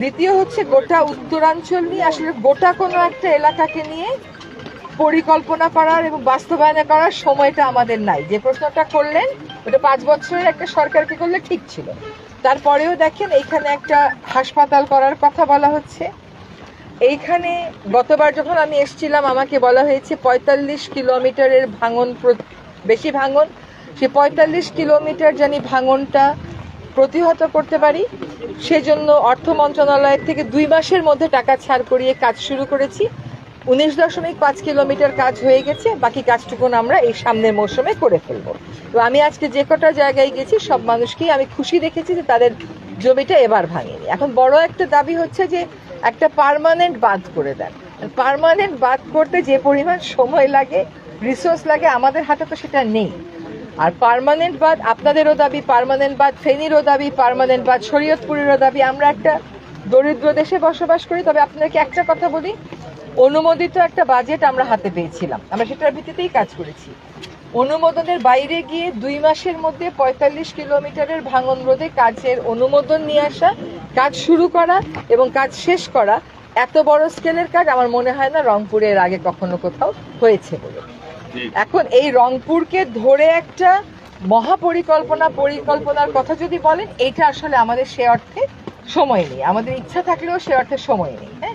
দ্বিতীয় হচ্ছে গোটা উত্তরাঞ্চল নিয়ে, আসলে গোটা কোনো একটা এলাকাকে নিয়ে পরিকল্পনা করার এবং বাস্তবায়ন করার সময়টা আমাদের নাই। যে প্রশ্নটা করলেন, ওটা পাঁচ বছরের একটা সরকারকে করলে ঠিক ছিল। তারপরেও দেখেন, এইখানে একটা হাসপাতাল করার কথা বলা হচ্ছে। এইখানে গতবার যখন আমি এসেছিলাম, আমাকে বলা হয়েছে পঁয়তাল্লিশ কিলোমিটারের ভাঙন বেশি ভাঙন। সে পঁয়তাল্লিশ কিলোমিটার জানি ভাঙনটা প্রতিহত করতে পারি, সেজন্য অর্থ মন্ত্রণালয়ের থেকে দুই মাসের মধ্যে টাকা ছাড় করিয়ে কাজ শুরু করেছি। উনিশ দশমিক পাঁচ কিলোমিটার কাজ হয়ে গেছে, বাকি কাজটুকুন আমরা এই সামনের মৌসুমে করে ফেলব। তো আমি আজকে যে কটা জায়গায় গেছি, সব মানুষকেই আমি খুশি দেখেছি যে তাদের জমিটা এবার ভাঙেনি। এখন বড় একটা দাবি হচ্ছে যে একটা পার্মানেন্ট বাঁধ করে দেন। পার্মানেন্ট বাঁধ করতে যে পরিমাণ সময় লাগে রিসোর্স লাগে, আমাদের হাতে তো সেটা নেই। আর পার্মানেন্ট বাদ আপনাদেরও দাবি পার্মানেন্ট বাদ ফেনীরও দাবি পার্মানেন্ট বাদ শরীয়তপুরেরও দাবি। আমরা একটা দরিদ্র দেশে বসবাস করি, তবে আপনাকে একটা কথা বলি, অনুমোদিত একটা বাজেট আমরা হাতে পেয়েছিলাম। আমরা সেটার ভিত্তিতেই কাজ করেছি। অনুমোদনের বাইরে গিয়ে দুই মাসের মধ্যে পঁয়তাল্লিশ কিলোমিটারের ভাঙন রোধে কাজের অনুমোদন নিয়ে আসা, কাজ শুরু করা এবং কাজ শেষ করা, এত বড় স্কেলের কাজ আমার মনে হয় না রংপুরের আগে কখনো কোথাও হয়েছে বলে। এখন এই রংপুরকে ধরে একটা মহাপরিকল্পনা, পরিকল্পনার কথা যদি বলেন এটা আসলে আমাদের সে অর্থে সময় নেই। আমাদের ইচ্ছা থাকলেও সে অর্থে সময় নেই হ্যাঁ?